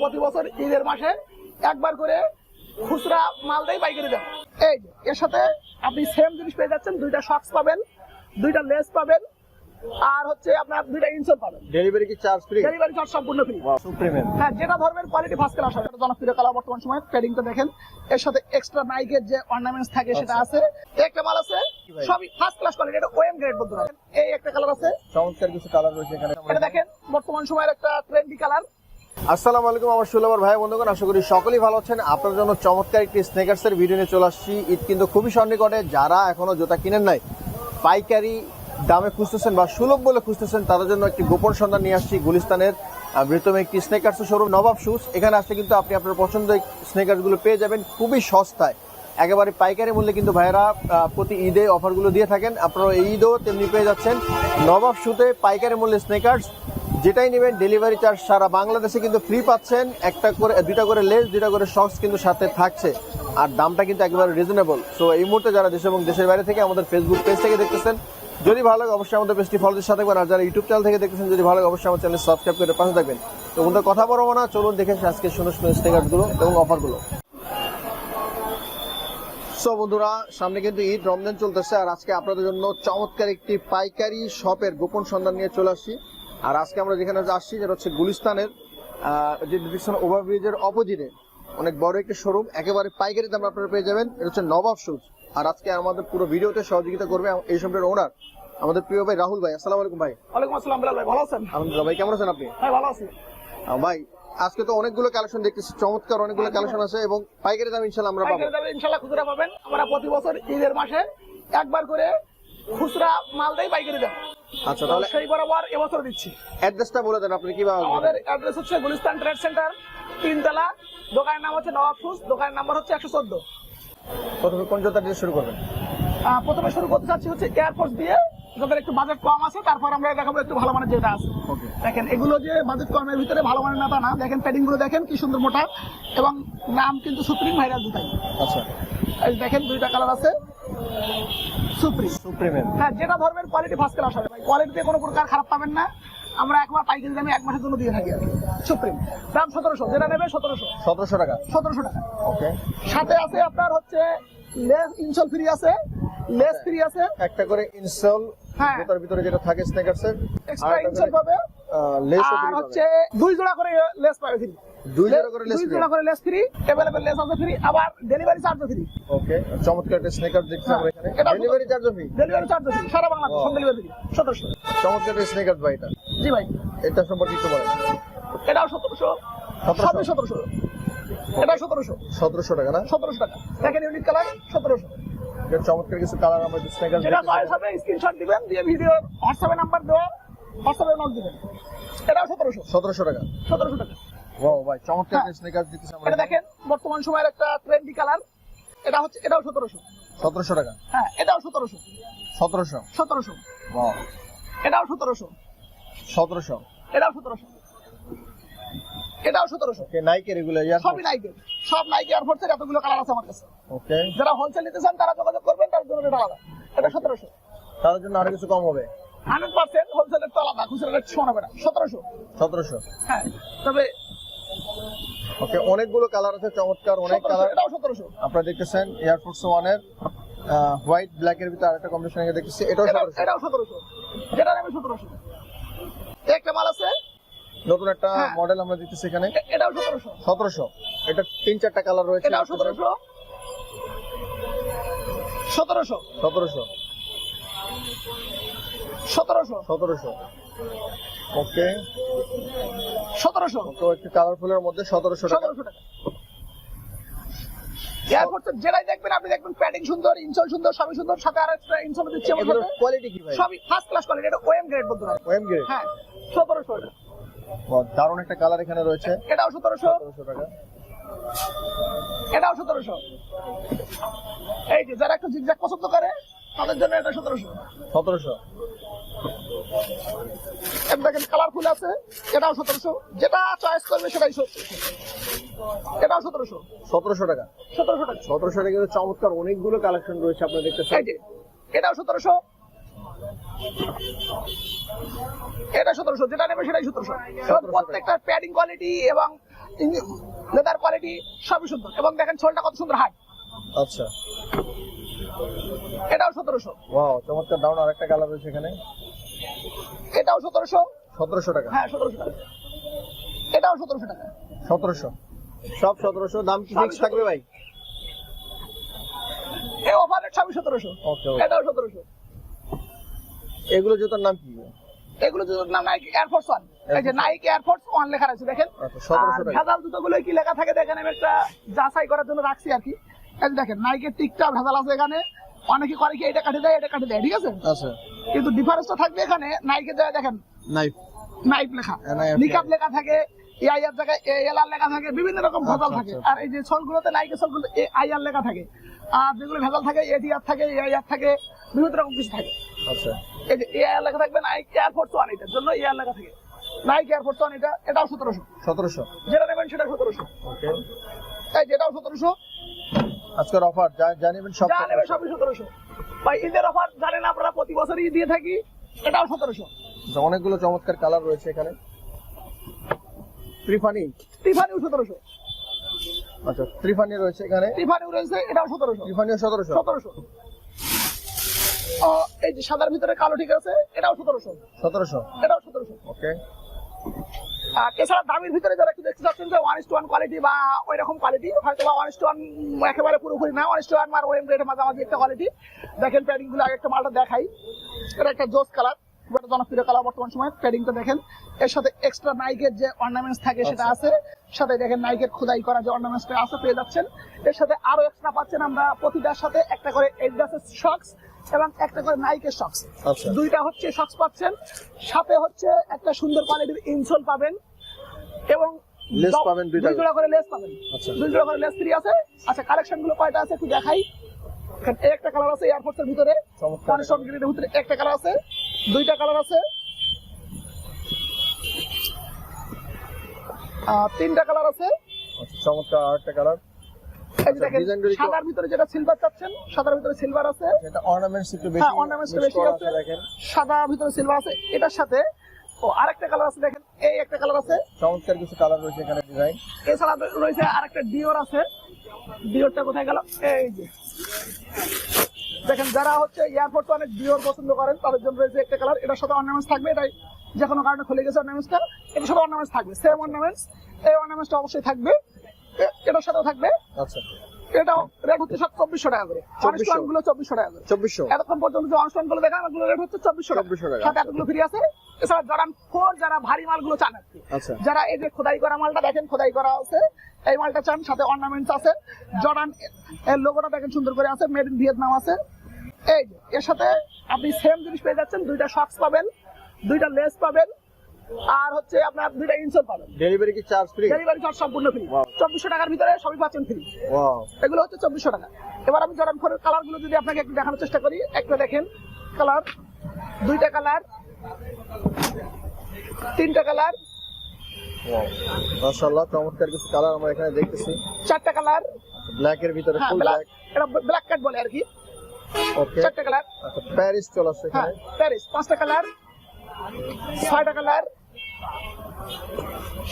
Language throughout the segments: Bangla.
প্রতি বছর ঈদের মাসে একবার করে খুচরা মাল দেয় পাইকারি দেয়। এই এর সাথে আপনি সেম জিনিস পেয়ে যাচ্ছেন দুইটা শক্স পাবেন দুইটা লেস পাবেন আর হচ্ছে আপনার দুইটা ইনসোল পাবেন। ডেলিভারি কি চার্জ ফ্রি ডেলিভারি চার্জ সম্পূর্ণ ফ্রি হ্যাঁ যেটা ধরবেন কোয়ালিটি ফার্স্ট ক্লাস হবে। জনপ্রিয় কালার বর্তমান সময় ট্রেডিংটা দেখেন। এর সাথে এক্সট্রা নাইকের যে অর্নামেন্টস থাকে সেটা আছে। একটা মাল আছে সবই ফার্স্ট ক্লাস কোয়ালিটি এটা ওএম গ্রেড বলতে পারেন। এই একটা কালার আছে। চমৎকার কিছু কালার রয়েছে এখানে। এটা দেখেন বর্তমান সময়ের একটা ট্রেন্ডি কালার আসসালামু আলাইকুম, আমার সুলভার ভাই, বন্ধুগণ, আশা করি সকলেই ভালো আছেন। আপনার জন্য চমৎকার একটি স্নেকার্সের ভিডিও নিয়ে চলে আসছি। ঈদ কিন্তু খুবই সন্নিকটে, যারা এখনও জুতা কিনেন নাই, পাইকারি দামে খুঁজতেছেন বা সুলভ বলে খুঁজতেছেন, তাদের জন্য একটি গোপন সন্ধান নিয়ে আসছি গুলিস্তানের বৃহত্তম একটি স্নেকার্স শোরুম নবাব শুজ এখানে আসলে কিন্তু আপনি আপনার পছন্দের স্নেকার্সগুলো পেয়ে যাবেন খুবই সস্তায়। একেবারে পাইকারি মূল্যে কিন্তু ভাইয়েরা প্রতি ঈদে অফারগুলো দিয়ে থাকেন। আপনারা এই ঈদও তেমনি পেয়ে যাচ্ছেন। নবাব শুতে পাইকারি মূল্যে স্নেকার্স যেটাই নেবেন ডেলিভারি চার্জ সারা বাংলাদেশে কিন্তু ফ্রি পাচ্ছেন। একটা করে, দুইটা করে লেস দুইটা করে সক্স কিন্তু সাথে থাকছে। আর দামটা কিন্তু একেবারে রিজনেবল সো এই মুহূর্তে যারা দেশ এবং দেশের বাইরে থেকে আমাদের ফেসবুক পেজ থেকে দেখতেছেন, যদি ভালো লাগে অবশ্যই আমাদের পেজটি ফলোদের সাথে আর যারা ইউটিউব চ্যানেল থেকে দেখতেছেন, যদি ভালো লাগে অবশ্যই আমার চ্যানেল সাবস্ক্রাইব করে পাশে থাকবেন। তো বন্ধুরা, কথা বলব না, চলুন দেখে আজকে সুন্দর সুন্দর স্টিকারগুলো এবং অফারগুলো সো বন্ধুরা, সামনে কিন্তু ঈদ, রমজান চলতেছে। আর আজকে আপনাদের জন্য চমৎকার একটি পাইকারি শপের গোপন সন্ধান নিয়ে চলে আসছি। আর আজকে আমরা যেখানে আসছি যেটা হচ্ছে গুলিস্তানের যে ডিভিশন ওভারব্রিজের অপোজিটে অনেক বড় একটি শোরুম একেবারে পাইকারি দাম আপনারা পেয়ে যাবেন। এটা হচ্ছে নবাব শুজ আর আজকে আমাদের পুরো ভিডিওতে সহযোগিতা করবে এই শপের ওনার আমাদের প্রিয় ভাই রাহুল ভাই। আসসালামু আলাইকুম ভাই। ওয়ালাইকুম আসসালাম ভাই ভালো আছেন? আলহামদুলিল্লাহ ভাই কেমন আছেন আপনি? ভাই ভালো আছি। ভাই আজকে তো অনেকগুলো কালেকশন দেখতেছি চমৎকার অনেকগুলো কালেকশন আছে এবং পাইকারি দাম ইনশাল্লাহ আমরা পাবো। দামে ইনশাল্লাহ খুচরা পাবেন। আমরা প্রতি বছর ঈদের মাসে একবার করে খুচরা মাল দেয় পাইকারি দেয় আচ্ছা তাহলে সেই বরাবর এবছর দিচ্ছি। অ্যাড্রেসটা বলে দেন আপনি কীভাবে? আমাদের অ্যাড্রেস হচ্ছে গুলিস্তান ট্রেড সেন্টার তিনতলা দোকানের নাম হচ্ছে নবাব ফুস দোকানের নাম্বার হচ্ছে একশো চোদ্দ। প্রথমে কোন জোতা দিয়ে শুরু করবেন? প্রথমে শুরু করতে চাচ্ছি হচ্ছে এয়ারফোর্স দিয়ে যাদের একটু বাজেট কম আছে তারপর আমরা দেখাবো একটু ভালো মানের যেটা আছে। দেখেন এগুলো যে বাজেট কমের ভিতরে ভালো মানের না তা না। দেখেন প্যাডিংগুলো দেখেন কি সুন্দর মোটা। এবং নাম কিন্তু সুপ্রিম ভাইরাল দুটাই। আচ্ছা। দেখেন দুইটা কালার আছে। সুপ্রিম। হ্যাঁ যেটা ধরবেন কোয়ালিটি ফার্স্ট ক্লাস হবে কোয়ালিটিতে কোনো প্রকার খারাপ পাবেন না। আমরা একবার পাইকারি দামে এক মাসের জন্য দিয়ে থাকি সুপ্রিম। দাম সতেরোশো। যেটা নেবে সতেরোশো। সতেরোশো টাকা? সতেরোশো টাকা। ওকে সাথে আছে আপনার হচ্ছে লেস ইনসল ফ্রি আছে। লেস ফ্রি আছে। একটা করে ইনসল হ্যাঁ। জুতার ভিতরে যেটা থাকে স্নেকার্সের এক্সট্রা ইনসল পাবে। লেস আর হচ্ছে দুই জোড়া করে লেস পাবে ফ্রি দুই জোড়া করে লেস দুই জোড়া করে লেস ফ্রি অ্যাভেলেবল লেস আছে ফ্রি আবার ডেলিভারি চার্জ ফ্রি ওকে চমৎকার একটা স্নেকার দেখছি আমরা এখানে। Delivery charge free delivery charge free সারা বাংলাদেশ হোম ডেলিভারি ফ্রি সতেরোশো। চমৎকার একটা স্নেকার ভাই এটা। জি ভাই। এটা সম্পর্কে একটু বলেন। এটাও টাকা না? টাকা। দেখেন ইউনিক কালার সতেরোশো। এটা চমৎকার কিছু কালার আমরা স্নেকার যেটা চয়েস হবে স্ক্রিনশট দিবেন দিয়ে ভিডিও হোয়াটসঅ্যাপে নাম্বার দেওয়া হোয়াটসঅ্যাপে নক দিবেন। এটাও সতেরোশো। সতেরোশো টাকা। সতেরোশো টাকা। ও ভাই চমৎকার হ্যাঁ। স্নেকার আমরা এটা দেখেন বর্তমান সময়ের একটা ট্রেন্ডি কালার এটা হচ্ছে এটাও সতেরোশো। সতেরোশো টাকা। হ্যাঁ এটাও সতেরোশো। সতেরোশো? সতেরোশো। ও এটাও সতেরোশো। সতেরোশো? এটাও সতেরোশো। এটাও সতেরোশো। ওকে নাইকের এগুলো ইয়ার সবই নাইকে সব নাইকে এয়ারফোর্সের এতগুলো কালার আছে আমার কাছে। ওকে যারা হোলসেল নিতে চান তারা যোগাযোগ করবেন তার জন্য এটা আলাদা। এটা সতেরোশো। তাদের জন্য আরও কিছু কম হবে? হান্ড্রেড পার্সেন্ট হোলসেলের তো আলাদা খুচরা রেট সমান না। সতেরোশো। সতেরোশো। হ্যাঁ তবে ওকে অনেকগুলো কালার আছে চমৎকার অনেক কালার আপনারা দেখতেছেন এয়ারফোর্স ওয়ানের হোয়াইট ব্ল্যাক এর ভিতরে আরেকটা কম্বিনেশন এর দেখতেছি এটাও এটাও- সতেরোশো। এটাও সতেরোশো। যেটা নেবে সতেরোশো। একটা মাল আছে? নতুন একটা হ্যাঁ। মডেল আমরা দেখতেছি এখানে। এটাও সতেরোশো। সতেরোশো। এটা তিন চারটা কালার রয়েছে। এটাও সতেরোশো। সতেরোশো। সতেরোশো। সতেরোশো। সতেরোশো। ওকে। সতেরোশো। তো একটু কালারফুলের মধ্যে সতেরোশো টাকা। সতেরোশো টাকা। যেটাই দেখবেন আপনি দেখবেন প্যাডিং সুন্দর ইনসোল সুন্দর সবই সুন্দর সাথে আর একটা ইনসোল দিচ্ছি আমার কোয়ালিটি কি ভাই? সবই ফার্স্ট ক্লাস কোয়ালিটি এটা ওএম গ্রেড বলতে পারেন। ওএম গ্রেড হ্যাঁ। দারুণ একটা কালার এখানে রয়েছে। এটাও সতেরোশো। টাকা। এটাও সতেরোশো। এই যে যারা একটু জিগজ্যাগ পছন্দ করে তাদের জন্য এটা সতেরোশো। সতেরোশো। দেখেন কালারফুল আছে এটাও সতেরোশো। যেটা চয়েস করবে সেটাই সতেরোশো এটাও সতেরোশো। সতেরোশো টাকা। সতেরোশো টাকা। সতেরোশো টাকা কিন্তু চমৎকার অনেকগুলো কালেকশন রয়েছে আপনারা দেখতেছেন। এটাও সতেরোশো। এটা সতেরোশো যেটা নেবে সেটাই সতেরোশো। প্রত্যেকটা প্যাডিং কোয়ালিটি এবং লেদার কোয়ালিটি সবই সুন্দর। এবং দেখেন ছোলটা কত সুন্দর হাই আচ্ছা। এটাও সতেরোশো। ওয়াও চমৎকার দারুণ আরেকটা কালার রয়েছে এখানে। এটাও সতেরোশো? সতেরোশো টাকা। হ্যাঁ সতেরোশো টাকা। এটাও সতেরোশো টাকা। সতেরোশো। সব সতেরোশো। দাম কি ফিক্স থাকবে ভাই? এই অফার রেট সবই সতেরোশো এটাও সতেরোশো। এগুলো জুতার নাম কি? এগুলো জুতোর নাম নাইক এয়ারফোর্স ওয়ান এই যে নাইক এয়ারফোর্স ওয়ান লেখা আছে দেখেন? আচ্ছা আর ভেজাল জুতোগুলো কি লেখা থাকে দেখেন আমি একটা যাচাই করার জন্য রাখছি আর কি। এই দেখেন নাইকের টিকটা ভেজাল আছে এখানে। অনেকে করে কি এটা কাটে দেয় এটা কাটে দেয় ঠিক আছে? আচ্ছা। কিন্তু ডিফারেন্সটা থাকবে এখানে নাইকের জায়গায় দেখেন নাইফ নাইফ লেখা নিকাপ লেখা। থাকে এআইআর জায়গায় এএলআর লেখা থাকে বিভিন্ন রকম ভেজাল আচ্ছা, থাকে। আচ্ছা। আর এই যে ছলগুলোতে নাইকের ছলগুলো আইআর লেখা থাকে। আর যেগুলো ভেজাল থাকে এডিআর থাকে এআইআর থাকে বিভিন্ন রকম কিছু থাকে। আচ্ছা। এই যে এআইআর লেখা থাকবে নাইক এয়ারফোর্স ওয়ান এটার জন্য এআর লেখা থাকে। নাইক এয়ারফোর্স ওয়ান এটা এটাও সতেরোশো। সতেরোশো। যেটা নেবেন সেটা সতেরোশো। ওকে। এই যেটাও সতেরোশো। আজকের অফার যা নেবেন সব যা নেবে সবই সতেরোশো। ভাই ঈদের অফার জানেন আমরা প্রতি বছরই দিয়ে থাকি। এটাও সতেরোশো। আচ্ছা, অনেকগুলো চমৎকার কালার রয়েছে এখানে। ত্রিফানি টিফানিও সতেরোশো। আচ্ছা ত্রিফানি রয়েছে এখানে। টিফানিও রয়েছে এটাও সতেরোশো। ত্রিফানিও সতেরোশো? সতেরোশো। এই যে সাদার ভিতরে কালো ঠিক আছে এটাও সতেরোশো। সতেরোশো? এটাও সতেরোশো। ওকে আর এছাড়া দামের ভিতরে যারা একটু দেখতে চাচ্ছেন যে ওয়ান ইস ওয়ান কোয়ালিটি বা ওই রকম কোয়ালিটি হয়তো বা ওয়ান ইস ওয়ান একেবারে পুরোপুরি না ওয়ান ইস ওয়ান আর ওয়েম রেটের মাঝামাঝি একটা কোয়ালিটি দেখেন প্যাডিংগুলো আগে একটা মালটা দেখাই। এটা একটা জোস কালার একটা জনপ্রিয় কালার বর্তমান সময় প্যাডিংটা দেখেন। এর সাথে এক্সট্রা নাইকের যে অর্নামেন্টস থাকে সেটা আছে। সাথে দেখেন নাইকের খোদাই করা যে অর্নামেন্টসটা আছে পেয়ে যাচ্ছেন। এর সাথে আরও এক্সট্রা পাচ্ছেন আমরা প্রতিটার সাথে একটা করে এডিডাসের শক্স এবং একটা করে নাইকের শক্স আচ্ছা। দুইটা হচ্ছে শক্স পাচ্ছেন। সাথে হচ্ছে একটা সুন্দর কোয়ালিটির ইনসোল পাবেন এবং লেস পাবেন দুই জোড়া করে লেস পাবেন। আচ্ছা। দুই জোড়া করে লেস ফ্রি আছে। আচ্ছা কালেকশনগুলো কয়টা আছে একটু দেখাই। একটা কালার আছে এয়ারফোর্স এর ভিতরে। ভিতরে একটা কালার আছে। দুইটা কালার আছে। তিনটা কালার আছে। আচ্ছা চমৎকার আরেকটা কালার। সাদার ভিতরে যেটা সিলভার চাচ্ছেন সাদার ভিতরে সিলভার আছে। এটা অর্নামেন্টস একটু বেশি হ্যাঁ, বেশি আছে। দেখেন। সাদা ভিতরে সিলভার আছে এটার সাথে। ও আরেকটা কালার আছে দেখেন এই একটা কালার আছে। চমৎকার কিছু কালার রয়েছে এখানে ডিজাইন এছাড়া রয়েছে আরেকটা ডিওর আছে। ডিওরটা কোথায় গেল? এই যে। দেখেন যারা হচ্ছে এয়ারপোর্ট অনেক ডিওর পছন্দ করেন তাদের জন্য রয়েছে একটা কালার এটার সাথে অর্নামেন্টস থাকবে এটাই যে কোনো কারণে খুলে গেছে অর্নামেন্টসটা এটার সাথে অর্নামেন্টস থাকবে সেম অর্নামেন্টস এই অর্নামেন্টসটা অবশ্যই থাকবে এটার সাথেও থাকবে। আচ্ছা। এটাও রেট হচ্ছে সব চব্বিশশো টাকা করে অনুষ্ঠানগুলো চব্বিশশো টাকা করে। চব্বিশশো। এতক্ষণ পর্যন্ত যে অনুষ্ঠানগুলো দেখান ওগুলো রেট হচ্ছে চব্বিশশো টাকা। 2400 টাকা, সাথে আচ্ছা। এতগুলো ফ্রি আছে। এছাড়া ফোর যারা ভারী মালগুলো চান আর আচ্ছা। যারা এই যে খোদাই করা মালটা দেখেন খোদাই করা আছে এই মালটা চান সাথে অর্নামেন্টস আছে। জর্ডান এর লোগোটা দেখেন সুন্দর করে আছে মেড ইন ভিয়েতনাম আছে। এই যে এর সাথে আপনি সেম জিনিস পেয়ে যাচ্ছেন দুইটা শক্স পাবেন দুইটা লেস পাবেন আর হচ্ছে আপনার দুইটা ইনসোল পাবেন। ডেলিভারি কি চার্জ ফ্রি ডেলিভারি চার্জ সম্পূর্ণ ফ্রি. চব্বিশশো টাকার ভিতরে সবই পাচ্ছেন ফ্রি ওয়াও এগুলো হচ্ছে চব্বিশশো টাকা। এবার আমি জর্ডান ফোরের কালারগুলো যদি আপনাকে একটু দেখানোর চেষ্টা করি একটা দেখেন। কালার দুইটা কালার তিনটা কালার মাশাআল্লাহ চমৎকার কিছু কালার আমরা এখানে দেখতেছি। চারটা কালার ব্ল্যাক এর ভিতরে ফুল ব্ল্যাক এটা ব্ল্যাক কাট বলে আর কি। চারটা কালার আচ্ছা প্যারিস চলে আসছে হ্যাঁ প্যারিস পাঁচটা কালার ছয়টা কালার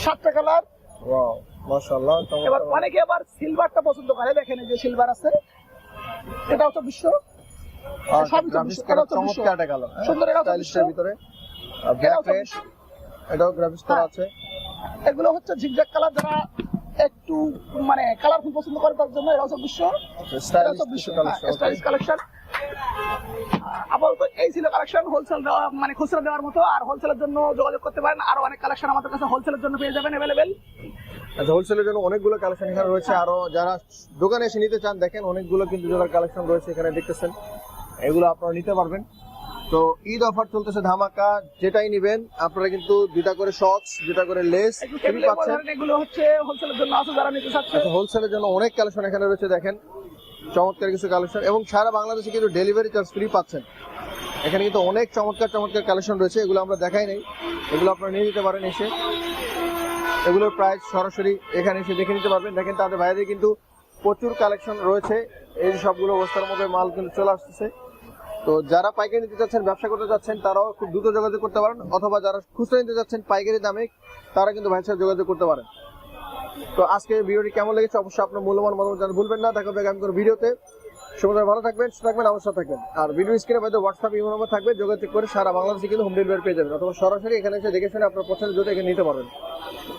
সাতটা কালার ওয়াও মাশাআল্লাহ এবার অনেকে আবার সিলভারটা পছন্দ করে দেখেন যে সিলভার আছে। 2400, করা এটাও 2400 চমৎকার একটা কালার সুন্দর, এটাও স্টাইলিশের 2400 ভিতরে। আর ব্ল্যাক এটাও রেড 2400 এটাও গ্রাফিক্স করা হ্যাঁ। আছে। এগুলো হচ্ছে ঝিকঝাক কালার যারা একটু মানে কালারফুল পছন্দ করে তার জন্য চব্বিশশো স্টাইলিশ কালেকশন স্টাইলিশ কালেকশন আপাতত এই ছিল কালেকশন হোলসেল দেওয়া মানে খুচরা দেওয়ার মতো। আর হোলসেলের জন্য যোগাযোগ করতে পারেন। আরও অনেক কালেকশন আমাদের কাছে হোলসেলের জন্য পেয়ে যাবেন অ্যাভেলেবেল আচ্ছা হোলসেলের জন্য অনেকগুলো কালেকশন এখানে রয়েছে। আরও যারা দোকানে এসে নিতে চান দেখেন অনেকগুলো কিন্তু জোড়ার কালেকশন রয়েছে এখানে দেখতেছেন। এগুলো আপনারা নিতে পারবেন। তো ঈদ অফার চলতেছে ধামাকা যেটাই নিবেন আপনারা কিন্তু দুইটা করে শর্টস দুইটা করে লেস পাচ্ছেন। এগুলো হচ্ছে হোলসেলের জন্য আছে যারা নিতে চাচ্ছে আচ্ছা হোলসেলের জন্য অনেক কালেকশন এখানে রয়েছে দেখেন। চমৎকার কিছু কালেকশন এবং সারা বাংলাদেশে কিন্তু ডেলিভারি চার্জ ফ্রি পাচ্ছেন। এখানে কিন্তু অনেক চমৎকার চমৎকার কালেকশন রয়েছে এগুলো আমরা দেখাই নাই। এগুলো আপনারা নিয়ে নিতে পারেন এসে। এগুলোর প্রাইস সরাসরি এখানে এসে দেখে নিতে পারবেন। দেখেন তাদের বাইরে কিন্তু প্রচুর কালেকশন রয়েছে। এই সবগুলো অবস্থার মধ্যে মাল কিন্তু চলে আসতেছে। তো যারা পাইকারি নিতে চাচ্ছেন, ব্যবসা করতে চাচ্ছেন, তারাও খুব দ্রুত যোগাযোগ করতে পারেন। অথবা যারা খুচরা নিতে চাচ্ছেন, পাইকারি দামে, তারা কিন্তু ভাইয়ের সাথে যোগাযোগ করতে পারেন। তো আজকে ভিডিওটি কেমন লেগেছে? অবশ্যই আপনার মূল্যবান মতামত জানাতে ভুলবেন না। দেখা হবে আগামী কোনো ভিডিওতে। সময় ভালো থাকবেন, সুস্থ থাকবেন, আমার সাথে থাকবেন। আর ভিডিও স্ক্রিনে মধ্যে হোয়াটসঅ্যাপ ইমো নম্বর থাকবে, যোগাযোগ করে সারা বাংলাদেশে কিন্তু হোম ডেলিভারি পেয়ে যাবেন। অথবা সরাসরি এখানে এসে দেখে শুনে আপনার পছন্দের জুতো এখানে নিতে পারবেন।